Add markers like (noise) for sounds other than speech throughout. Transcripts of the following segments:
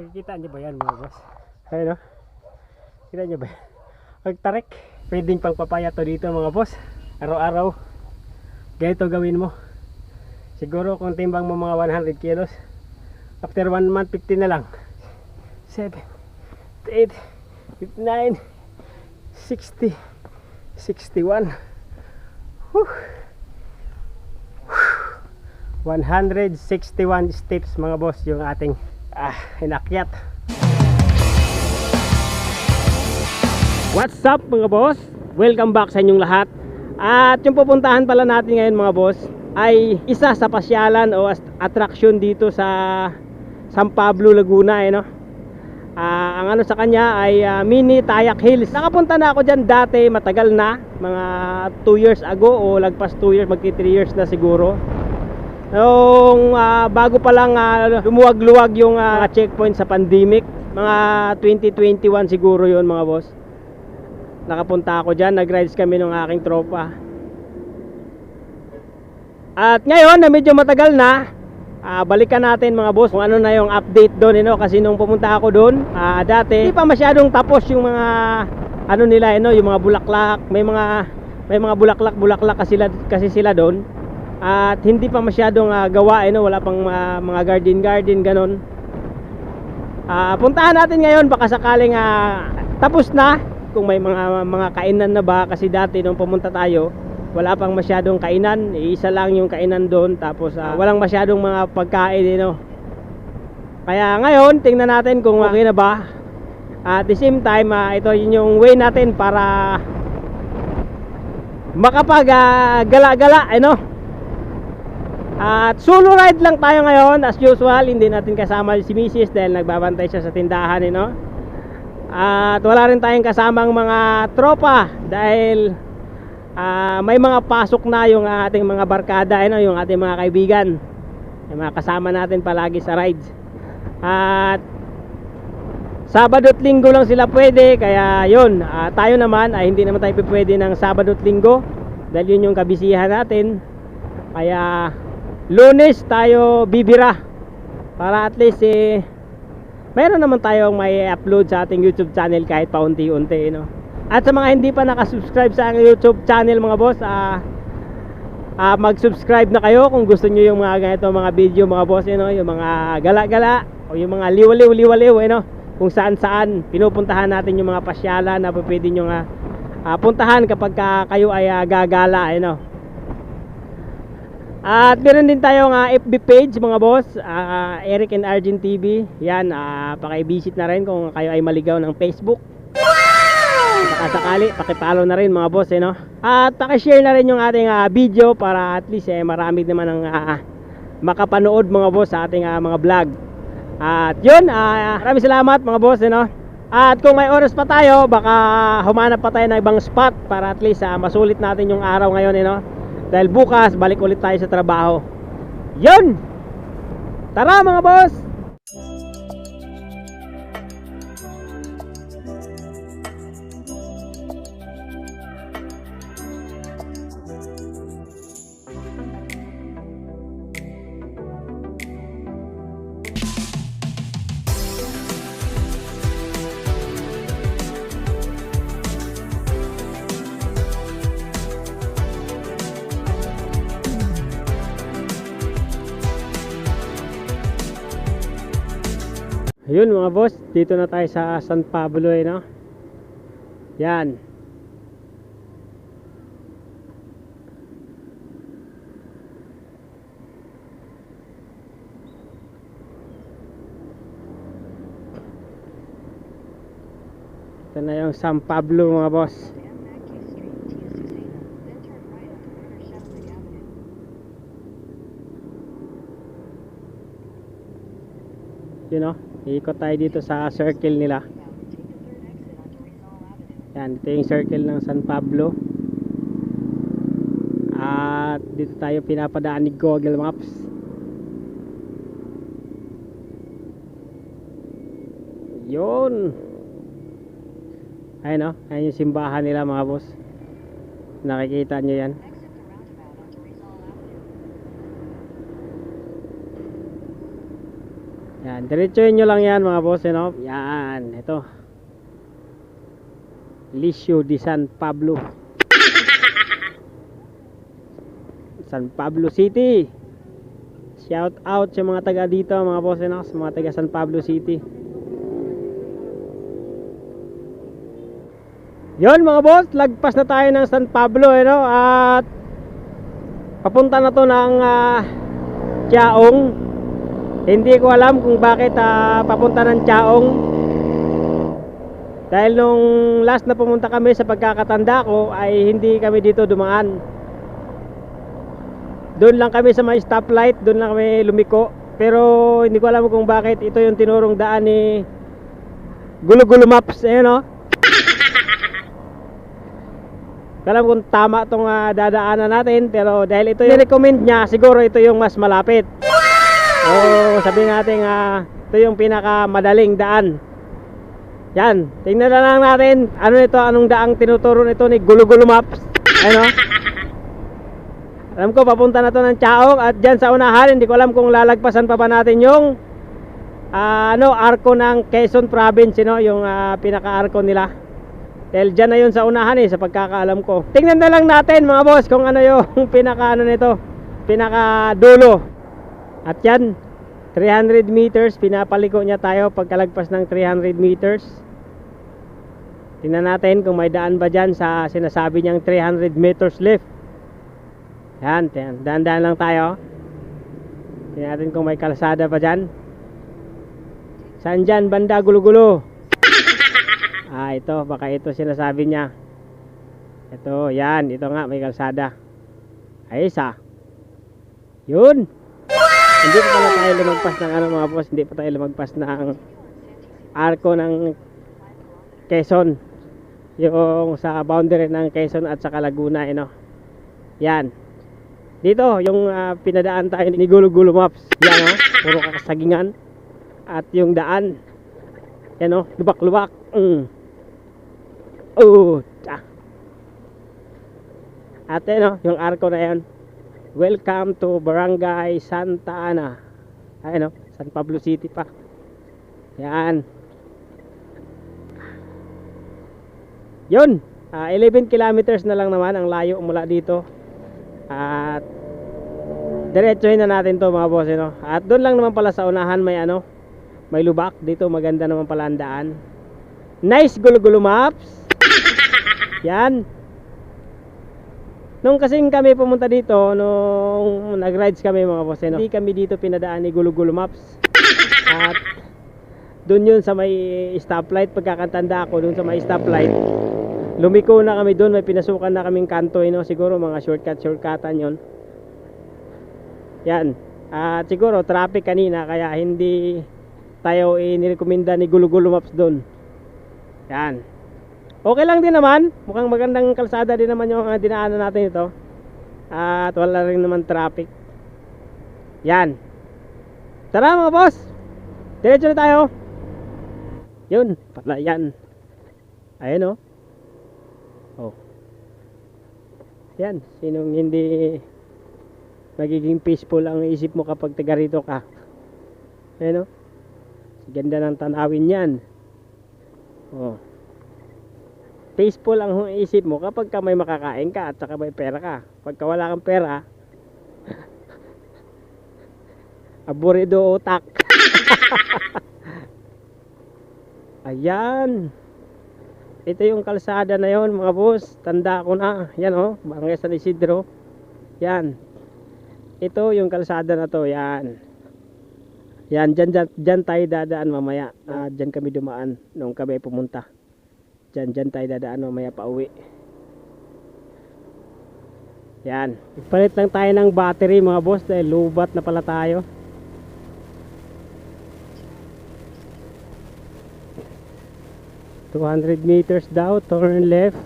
Nakikita niyo ba yan mga boss? Ayun o. Kita niyo ba? Pagtarik. Pwedeng pangpapaya to dito mga boss. Araw-araw. Ganito gawin mo. Siguro kung timbang mo mga 100 kilos. After 1 month, 50 na lang. 7, 8, 59, 60, 61. Whew. 161 steps mga boss yung ating ah, inakyat. What's up mga boss? Welcome back sa inyong lahat. At yung pupuntahan pala natin ngayon mga boss ay isa sa pasyalan o attraction dito sa San Pablo, Laguna eh, no? Ah, ang ano sa kanya ay ah, Mini Tayak Hills. Nakapunta na ako diyan dati, matagal na, mga 2 years ago o lagpas 2 years, magti 3 years na siguro. Nung ah, bago pa lang ah, lumuwag-luwag yung ah, checkpoint sa pandemic, mga 2021 siguro yon mga boss. Nakapunta ako diyan, nag-rides kami ng aking tropa. At ngayon na medyo matagal na, ah, balikan natin mga boss kung ano na yung update doon, you know, kasi nung pumunta ako doon, ah, dati hindi pa masyadong tapos yung mga ano nila, you know, yung mga bulaklak, may mga may mga bulaklak bulaklak kasi sila kasi sila doon. At hindi pa masyadong ah, gawa, you know, wala pang ah, mga garden garden ganon. Ah, puntahan natin ngayon. Baka sakaling ah, tapos na. Kung may mga mga kainan na ba? Kasi dati nung pumunta tayo wala pang masyadong kainan. Isa lang yung kainan doon. Tapos ah, walang masyadong mga pagkain eh, no? kaya ngayon tingnan natin kung okay na ba. At the same time ah, ito yun yung way natin para makapag ah, gala-gala ano at solo ride lang tayo ngayon as usual hindi natin kasama si Mrs. dahil nagbabantay siya sa tindahan eh, no? At wala rin tayong kasamang mga tropa dahil ah, may mga pasok na yung ating mga barkada, ano, yung ating mga kaibigan. Yung mga kasama natin palagi sa rides. At Sabado at Linggo lang sila pwede, kaya yun, ah, tayo naman ay hindi naman tayo pwede ng Sabado at Linggo dahil yun yung kabisihan natin. Kaya Lunes tayo bibira para at least eh meron naman tayong may upload sa ating YouTube channel kahit paunti-unti no? at sa mga hindi pa nakasubscribe sa aking YouTube channel mga boss ah ah, mag-subscribe na kayo kung gusto nyo yung mga ganito mga video mga boss eh, no? yung mga gala-gala o yung mga liwaliw-liwaliw eh, no? kung saan-saan pinupuntahan natin yung mga pasyalan na pwede nyo nga ah, puntahan kapag ka kayo ay ah, gagala eh, no? At meron din tayong uh, FB page mga boss, ah, Eric and Argent TV. Yan, uh, paki-visit na rin kung kayo ay maligaw ng Facebook. Baka sakali, paki-follow na rin mga boss, eh, no? At paki-share na rin yung ating ah, video para at least eh, marami naman ang ah, makapanood mga boss sa ating ah, mga vlog. At yun, ah, maraming salamat mga boss, eh, no? At kung may oras pa tayo, baka humanap pa tayo ng ibang spot para at least ah, masulit natin yung araw ngayon, eh, no? Dahil bukas, balik ulit tayo sa trabaho. Yun! Tara mga boss! Ayun mga boss, dito na tayo sa San Pablo eh, no? Yan. Ito na yung San Pablo mga boss. Yun know, iikot tayo dito sa circle nila. Yan, ito yung circle ng San Pablo. At dito tayo pinapadaan ni Google Maps. Yun. Ayun o, ayun yung simbahan nila mga boss. Nakikita nyo yan. Yan, diretsuhin nyo lang yan mga boss, you know? Yan, ito. Lisio di San Pablo. (laughs) San Pablo City. Shout out sa mga taga dito, mga boss, you know? Sa mga taga San Pablo City. Yon mga boss, lagpas na tayo ng San Pablo, you know? At papunta na to ng ah, Chaong. Hindi ko alam kung bakit ah, papunta ng Chaong. Dahil nung last na pumunta kami sa pagkakatanda ko ay hindi kami dito dumaan. Doon lang kami sa may stoplight, doon lang kami lumiko. Pero hindi ko alam kung bakit ito yung tinurong daan ni Gulo Gulo Maps, ayun no? Alam kung tama itong dadaanan natin pero dahil ito yung recommend niya siguro ito yung mas malapit. O sabihin natin ah, ito yung pinakamadaling daan. Yan, tingnan na lang natin ano ito, anong daang tinuturo nito ni Gulo Gulo Maps. Ano? Alam ko papunta na to ng Chaong at dyan sa unahan hindi ko alam kung lalagpasan pa ba natin yung ah, ano, arko ng Quezon Province, you know, yung ah, pinaka-arko nila. Dahil dyan na yun sa unahan eh, sa pagkakaalam ko. Tingnan na lang natin mga boss kung ano yung (laughs) pinaka ano nito, pinaka dulo. At yan, 300 meters, pinapaliko niya tayo pagkalagpas ng 300 meters. Tingnan natin kung may daan ba dyan sa sinasabi niyang 300 meters left. Yan, yan. daan-daan lang tayo. Tingnan natin kung may kalsada pa dyan. Saan dyan, banda, gulo-gulo? (laughs) Ah, ito, baka ito sinasabi niya. Ito, yan, ito nga, may kalsada. Ay, isa. Yun. Hindi pa pala tayo lumagpas ng ano mga boss, hindi pa tayo lumagpas ng arko ng Quezon. Yung sa boundary ng Quezon at sa Laguna, eh, no? Yan. Dito, yung ah, pinadaan tayo ni Gulo Gulo Maps. Yan, oh, puro kakasagingan. At yung daan, yan, oh, lubak-lubak. Mm. Oh, tsa. At ano, yung arko na yan. Welcome to Barangay Santa Ana. Ayun, no? San Pablo City pa. Yan. Yun. ah, 11 kilometers na lang naman ang layo mula dito. At diretsuhin na natin to mga boss. No? At doon lang naman pala sa unahan may ano, may lubak. Dito maganda naman pala ang daan. Nice gulo-gulo maps. (laughs) Yan. Nung kasing kami pumunta dito, nung nag-rides kami mga boss, no? hindi kami dito pinadaan ni Gulo Gulo Maps. At doon yun sa may stoplight, pagkakatanda ako doon sa may stoplight, lumiko na kami doon, may pinasukan na kaming kanto, eh, no? siguro mga shortcut, shortcutan yon Yan. At siguro traffic kanina, kaya hindi tayo inirekomenda ni Gulo Gulo Maps doon. Yan. Okay lang din naman. Mukhang magandang kalsada din naman yung uh, dinaanan natin ito. At wala rin naman traffic. Yan. Tara mga boss. Diretso na tayo. Yun. Pala yan. Ayan oh. Oh. Yan. Sinong hindi magiging peaceful ang isip mo kapag taga rito ka. Ayan oh. Ganda ng tanawin yan. Oh peaceful ang isip mo kapag ka may makakain ka at saka may pera ka. Pagka wala kang pera, (laughs) aburido utak. (laughs) Ayan. Ito yung kalsada na yon mga boss. Tanda ko na. Yan oh, Barangay San Isidro. Yan. Ito yung kalsada na to. Yan. Yan, dyan, dyan, dyan tayo dadaan mamaya. Uh, dyan kami dumaan nung kami pumunta. Diyan, diyan tayo dadaan mamaya pa uwi. Yan. Ipalit lang tayo ng battery mga boss dahil lubat na pala tayo. Two hundred meters daw, turn left.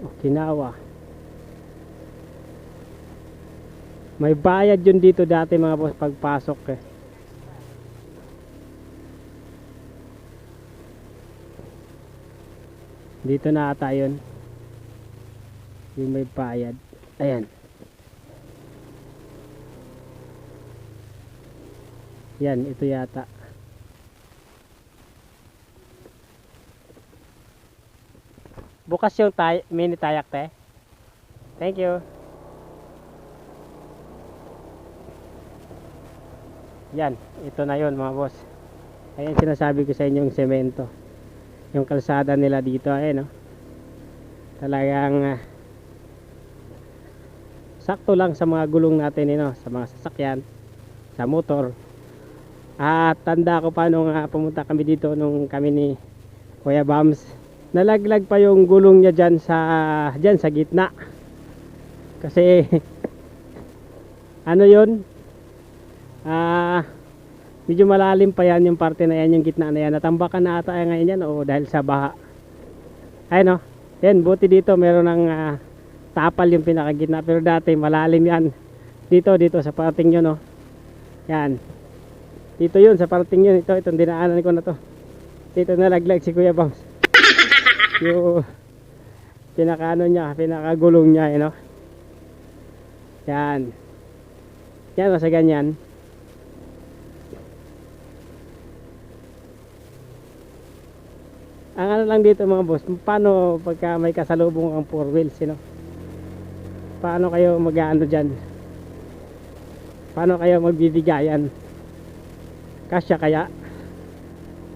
Okinawa. May bayad yun dito dati mga boss pagpasok eh. Dito na ata yun. Yung may bayad. Ayan. Yan, ito yata. Bukas yung tay mini tayak te. Thank you. Yan, ito na yon mga boss. Ayan sinasabi ko sa inyo yung semento. Yung kalsada nila dito, ayan no. Talagang ah, sakto lang sa mga gulong natin, no, sa mga sasakyan, sa motor. At tanda ko pa nung ah, pumunta kami dito nung kami ni Kuya Bams. Nalaglag pa yung gulong niya dyan sa, dyan sa gitna. Kasi, (laughs) ano yun? Ah, medyo malalim pa yan yung parte na yan, yung gitna na yan. Natambakan na ata ngayon yan o dahil sa baha. Ayun no. Yan, buti dito meron ng ah, tapal yung pinakagitna. Pero dati malalim yan. Dito, dito sa parting yun no. Yan. Dito yun, sa parting yun. Ito, itong dinaanan ko na to. Dito nalaglag si Kuya Bangs. (laughs) yung pinakaano niya, pinakagulong niya, you know. Yan. Yan, sa ganyan. Ang ano lang dito mga boss, paano pagka may kasalubong ang four wheels, you know? Paano kayo mag-ano dyan? Paano kayo magbibigayan? Kasya kaya?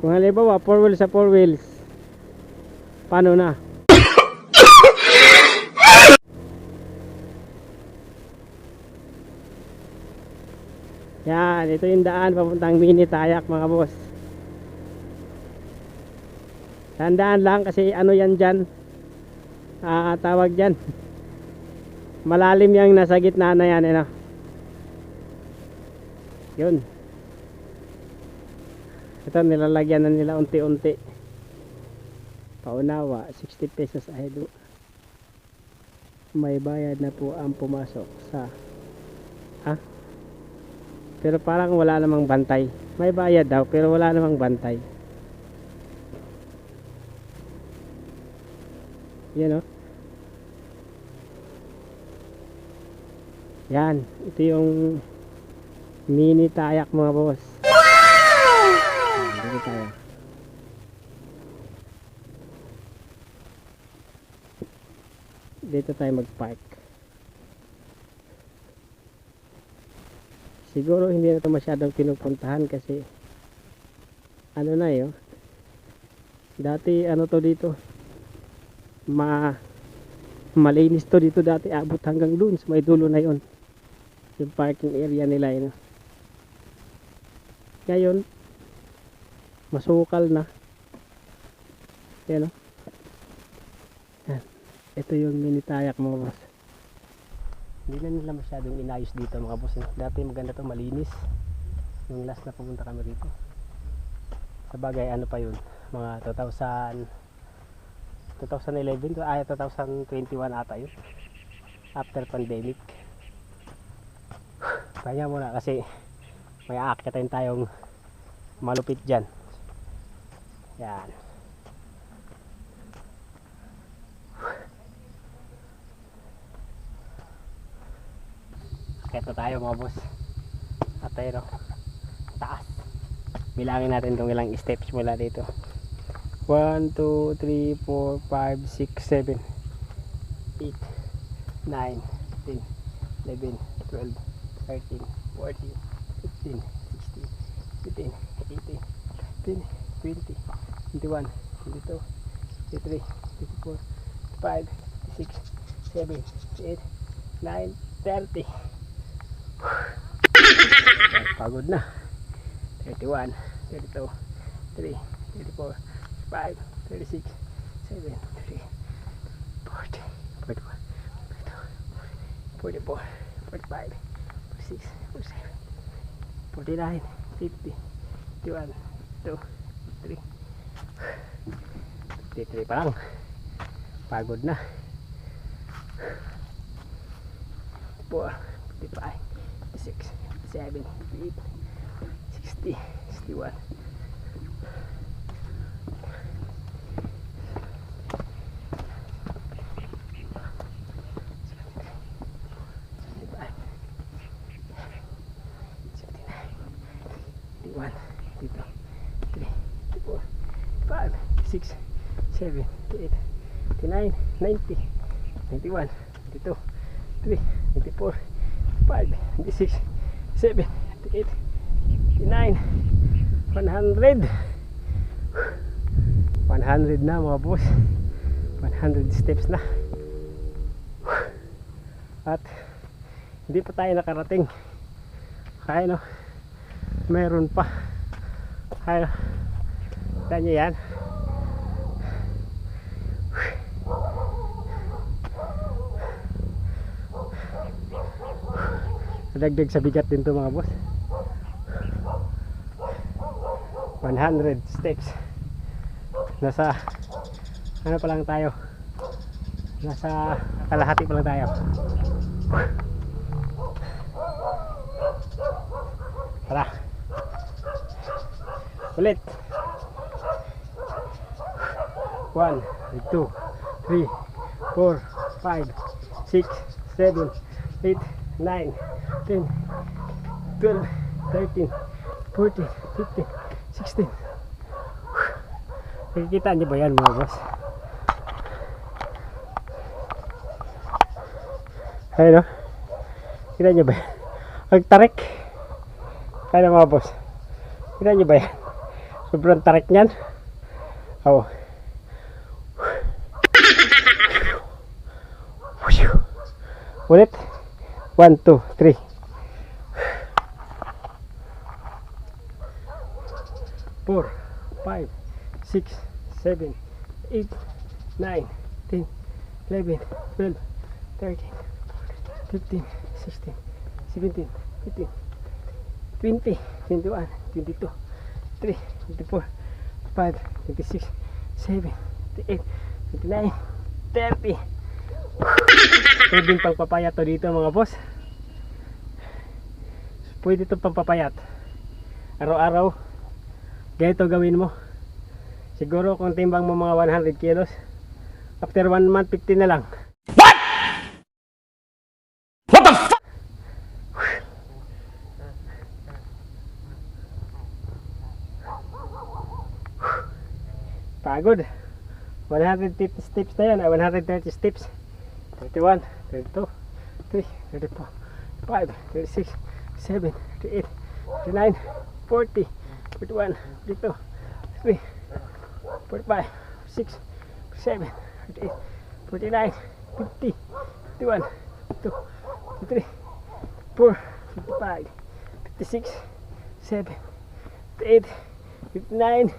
Kung halimbawa, four wheels sa four wheels, paano na? Yan, ito yung daan papuntang mini tayak mga boss. Tandaan lang kasi ano yan dyan. Ah, tawag dyan. Malalim yung nasa gitna na yan. Ano? Yun. Ito nilalagyan na nila unti-unti. Paunawa, 60 pesos ahead. May bayad na po ang pumasok sa Ha? Pero parang wala namang bantay. May bayad daw pero wala namang bantay. Yan o. Yan. Ito yung mini tayak mga boss. Wow! Dito tayo. Dito tayo mag-park. Siguro hindi na ito masyadong pinupuntahan kasi ano na yun. Dati ano to dito ma malinis to dito dati abot hanggang dun sa may dulo na yon yung parking area nila yun. Ngayon masukal na. Yan o yan ito yung mini tayak mga boss. Hindi na nila masyadong inayos dito mga boss. Dati maganda to malinis. Yung last na pumunta kami rito. Sa bagay ano pa yun? Mga 2000 2011 to ay 2021 ata yun. After pandemic. (sighs) Kaya muna kasi may aakyatin tayong malupit dyan. Yan. Na tayo mga boss. At tayo taas. Bilangin natin itong ilang steps mula dito 1, 2, 3, 4, 5, 6, 7, 8, 9, 10, 11, 12, 13, 14, 15, 16, 17, 18, 19, 20, 21, 22, 23, 24, 25, 26, 7, 8, 9, 30. Pagod na. 31, 32, 3, 34, 5, 36, 7, 3, 40, 41, 42, 44, 45, 46, 47, 49, 50, 51, 2, 3, 53 pa lang. Pagod na. 4, 55, 56, 57, 58, 60, 61, 21, 22, 23, 24, 5, 6, 7, 8, 89, 90, 91, 92, 3, 94, 5, 26, 7, 8, 89, 100. 100 na mga boss. 100 steps na. At hindi pa tayo nakarating. Kaya no, meron pa. Kaya, kita nyo yan. Dagdag sa bigat din to mga boss. 100 steps. Nasa ano pa lang tayo? Nasa kalahati pa lang tayo. Tara. Ulit. 1, 2, 3, 4, 5, 6, 7, 8, 9, 10, 12, 13, 14, 15, 16. Nakikita niyo ba yan mga boss? Ayun o. Kita niyo ba yan? Ang. Kaya mga boss. Kita niyo ba yan? Sobrang tarik niyan. Oo. Ulit. 1, 2, 3. Four, five, six, seven, eight, nine, ten, eleven, twelve, thirteen, fifteen, sixteen, seventeen, eighteen, twenty, twenty-one, twenty-two, three, twenty-four, five, twenty-six, seven, twenty-eight, twenty-nine, thirty. Pwedeng pagpapayat to dito mga boss. Pwede itong pampapayat. Araw-araw, ganito gawin mo. Siguro kung timbang mo mga 100 kilos, after 1 month, 50 na lang. Pagod. 150 steps yan, 130 steps. 31, 32, 3, 34, 5, 36, 7, 38, 39, 40, 41, 42, 3, 45, 6, 7, 48, 49, 50, 51, 52, 53, 54, 55, 56, 7, 58, 59,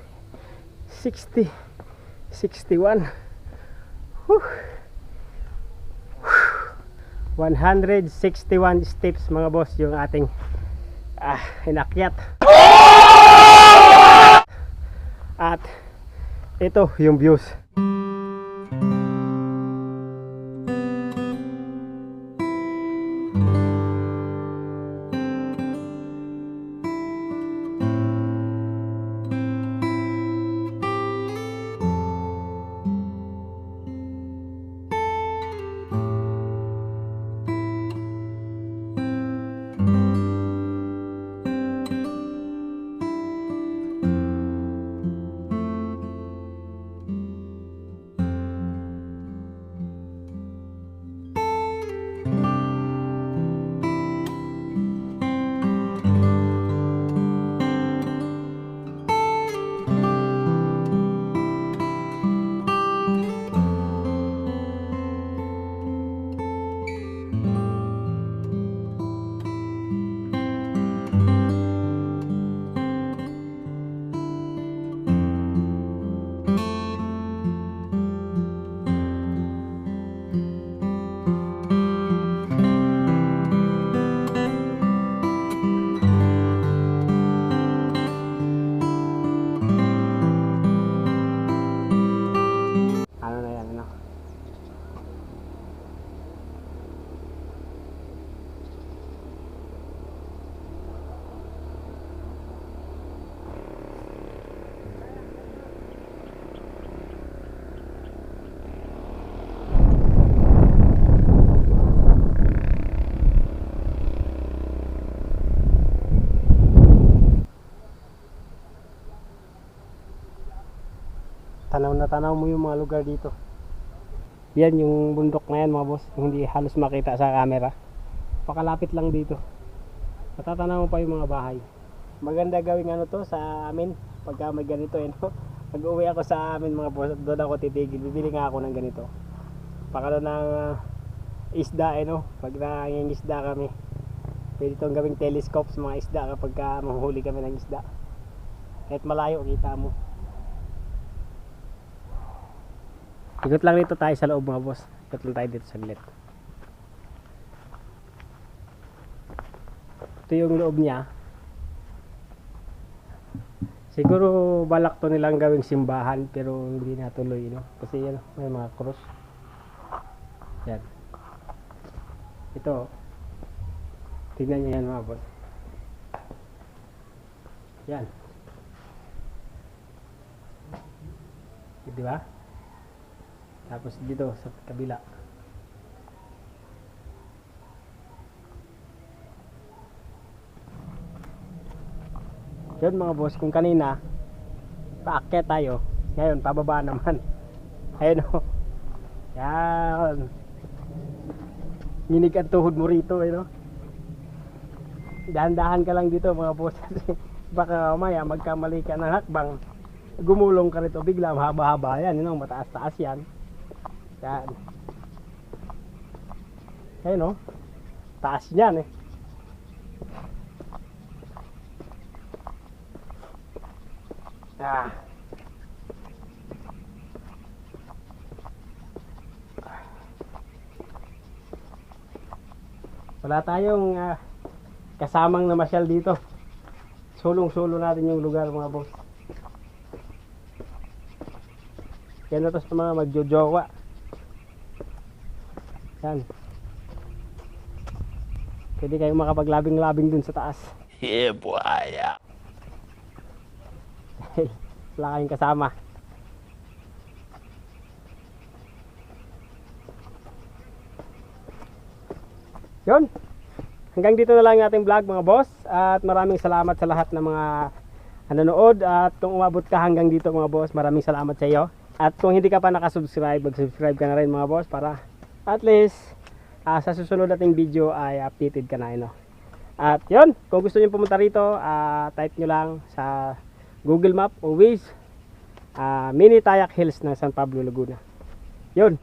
60, 61. Whew. 161 steps mga boss yung ating ah, inakyat. At ito yung views. Tanaw na tanaw mo yung mga lugar dito. Yan yung bundok na yan mga boss, hindi halos makita sa camera. Pakalapit lang dito. Matatanaw mo pa yung mga bahay. Maganda gawing ano to sa amin pagka may ganito eh no. (laughs) Pag uwi ako sa amin mga boss, doon ako titigil. Bibili nga ako ng ganito. Pakala ng ah, isda eh no. Pag nangingisda kami. Pwede itong gawing telescope sa mga isda kapag ka manghuli kami ng isda. Kahit malayo kita mo. Ikot lang dito tayo sa loob mga boss. Ikot lang tayo dito saglit. Ito yung loob niya. Siguro balak to nilang gawing simbahan pero hindi natuloy no. Kasi yan may mga cross. Yan. Ito. Tingnan niyo yan mga boss. Yan. Di ba? Tapos dito sa kabila. Yun mga boss, kung kanina paakyat tayo, ngayon pababa (laughs) naman. Ayun o. Yan. Nginig ang tuhod mo rito, eh, no? Dahan-dahan ka lang dito mga boss. (laughs) Baka mamaya magkamali ka ng hakbang. Gumulong ka rito bigla, mahaba-haba yan, you know, mataas-taas yan. Yan. Ayun no? Taas niyan eh. Ah. Wala tayong ah, kasamang namasyal dito. Sulong-sulo natin yung lugar mga boss. Yan na to sa mga magjojowa. Yan. Pwede kayong makapaglabing-labing dun sa taas. Yeah, boy. (laughs) Wala kayong kasama. Yun. Hanggang dito na lang ating vlog mga boss. At maraming salamat sa lahat ng mga nanonood. At kung umabot ka hanggang dito mga boss, maraming salamat sa iyo. At kung hindi ka pa nakasubscribe, mag-subscribe ka na rin mga boss para at least ah, sa susunod nating video ay updated ka na. No? At yun, kung gusto niyo pumunta rito, ah, type nyo lang sa Google Map o Waze, ah, Mini Tayak Hills ng San Pablo, Laguna. Yun.